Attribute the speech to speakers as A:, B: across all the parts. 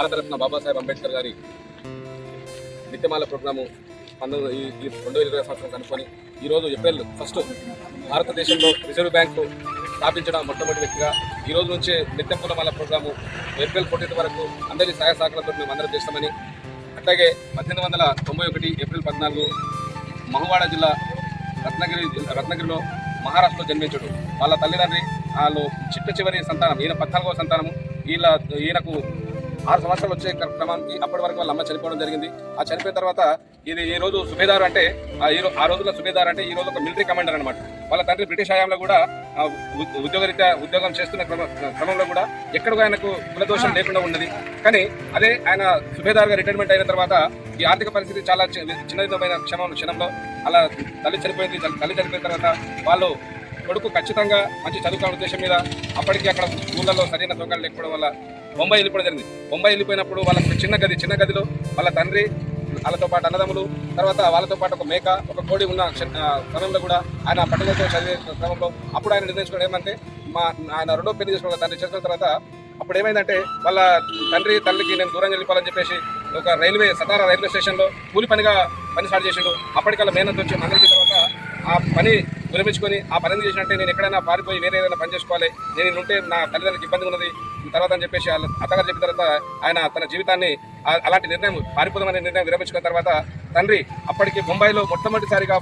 A: భారతరత్న బాబాసాహెబ్ అంబేద్కర్ గారి నిత్యమాల ప్రోగ్రాము పంతొమ్మిది ఈ రెండు వేల ఇరవై సంవత్సరం కనుక్కొని ఈరోజు ఏప్రిల్ ఫస్ట్ భారతదేశంలో రిజర్వ్ బ్యాంకు స్థాపించడం మొట్టమొదటి వ్యక్తిగా ఈ రోజు నుంచే నిత్యం కులమాల ప్రోగ్రాము ఏప్రిల్ ఫోర్టీన్త్ వరకు అందరి సహాయ సహకారంతో మేము అందరం చేస్తామని అట్లాగే పద్దెనిమిది వందల తొంభై ఒకటి ఏప్రిల్ పద్నాలుగు మహువాడ జిల్లా రత్నగిరి రత్నగిరిలో మహారాష్ట్రలో జన్మించడు. వాళ్ళ తల్లిదండ్రి వాళ్ళు చిట్ట చివరి సంతానం ఈయన పద్నాలుగవ సంతానము వీళ్ళ ఈయనకు ఆరు సంవత్సరాలు వచ్చే క్రమానికి అప్పటి వరకు వాళ్ళ అమ్మ చనిపోవడం జరిగింది. ఆ చనిపోయిన తర్వాత ఇది ఈ రోజు సుబేదార్ అంటే ఆ ఈ ఆ రోజుల్లో సుబేదార్ అంటే ఈ రోజు ఒక మిలిటరీ కమాండర్ అనమాట వాళ్ళ తండ్రి బ్రిటిష్ హయాంలో కూడా ఉద్యోగరీత్యా ఉద్యోగం చేస్తున్న క్రమ క్రమంలో కూడా ఎక్కడ ఆయనకు కులదోషం లేకుండా ఉన్నది. కానీ అదే ఆయన సుబేదార్గా రిటైర్మెంట్ అయిన తర్వాత ఈ ఆర్థిక పరిస్థితి చాలా చి- చిన్నదిమైన క్షణం క్షణంలో అలా తల్లి చనిపోయింది తల్లి చనిపోయిన తర్వాత వాళ్ళు కొడుకు ఖచ్చితంగా మంచి చదువుకునే ఉద్దేశం మీద అప్పటికి అక్కడ స్కూళ్ళలో సరైన సౌకర్యాలు లేకపోవడం వల్ల బొంబాయి వెళ్ళిపోవడం జరిగింది. బొంబాయి వెళ్ళిపోయినప్పుడు వాళ్ళకి చిన్న గది చిన్న గదిలో వాళ్ళ తండ్రి వాళ్ళతో పాటు అన్నదమ్ములు తర్వాత వాళ్ళతో పాటు ఒక మేక ఒక కోడి ఉన్న క్ష- కూడా ఆయన పట్టుదలతో చదివే క్రమంలో అప్పుడు ఆయన నిర్ణయించుకోవడం ఏమంటే మా ఆయన రెండో పెళ్ళి చేసుకున్న తండ్రి చేసుకున్న తర్వాత అప్పుడు ఏమైందంటే వాళ్ళ తండ్రి తల్లికి నేను దూరం వెళ్ళిపోవాలని చెప్పేసి ఒక రైల్వే సతారా రైల్వే స్టేషన్లో కూలి పనిగా పని స్టార్ట్ చేసిండు. అప్పటికల్లా మేనత్ వచ్చి మందికి తర్వాత ఆ పని విరమించుకొని ఆ పని చేసినట్టే నేను ఎక్కడైనా పారిపోయి వేరే ఏదైనా పని చేసుకోవాలి. నేను ఉంటే నా తల్లిదండ్రులకు ఇబ్బంది ఉన్నది. తర్వాత అని చెప్పేసి వాళ్ళ అత్తగారు చెప్పిన తర్వాత ఆయన తన జీవితాన్ని అలాంటి నిర్ణయం పారిపోదామనే నిర్ణయం విరమించుకున్న తర్వాత తండ్రి అప్పటికి ముంబైలో మొట్టమొదటిసారిగా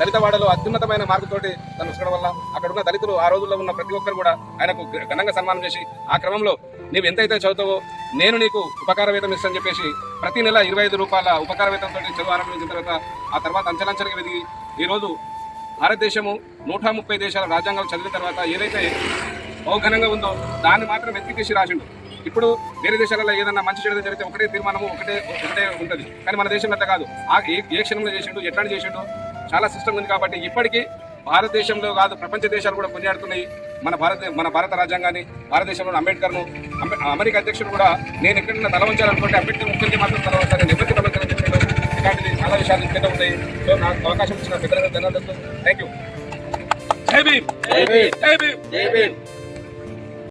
A: దళితవాడలో అత్యున్నతమైన మార్గతోటి తను వల్ల. అక్కడ ఉన్న దళితులు ఆ రోజుల్లో ఉన్న ప్రతి ఒక్కరు కూడా ఆయనకు ఘనంగా సన్మానం చేసి ఆ క్రమంలో నీవు ఎంతైతే చదువుతావో నేను నీకు ఉపకార వేతం ఇస్తాను చెప్పేసి ప్రతి నెల ఇరవై ఐదు రూపాయల ఉపకార వేతంతో చదువు ఆరంభించిన తర్వాత ఆ తర్వాత అంచలంచలుగా వెదిగి ఈరోజు భారతదేశము నూట ముప్పై దేశాల రాజ్యాంగాలు చదివిన తర్వాత ఏదైతే బహుఘనంగా ఉందో దాన్ని మాత్రం వెతికేసి రాసిండు. ఇప్పుడు వేరే దేశాలలో ఏదైనా మంచి చెడు జరిగితే ఒకటే తీర్మానము ఒకటే ఒకటే ఉంటుంది. కానీ మన దేశంలో అట్లా కాదు. ఆ ఏ ఏ క్షణంలో చేసిండు ఎట్లా చేసిండు చాలా సిస్టమ్ ఉంది కాబట్టి ఇప్పటికీ భారతదేశంలో కాదు ప్రపంచ దేశాలు కూడా కొనియాడుతున్నాయి. మన భారత మన భారత రాజ్యాంగాన్ని భారతదేశంలో అంబేద్కర్ను అంబే- అమెరికా అధ్యక్షుడు కూడా నేను ఎక్కడైనా తల వంచాలనుకుంటే అంబేద్కర్ ముఖ్యంగా మాత్రం తల వంచాలి. నేను ఎవరికి తల ఇలాంటిది చాలా విషయాలు ఇంకెన్నో ఉన్నాయి. సో నాకు అవకాశం ఇచ్చిన పెద్దలకు ధన్యవాదాలు. థ్యాంక్ యూ జై భీమ్. జై భీమ్. జై భీమ్.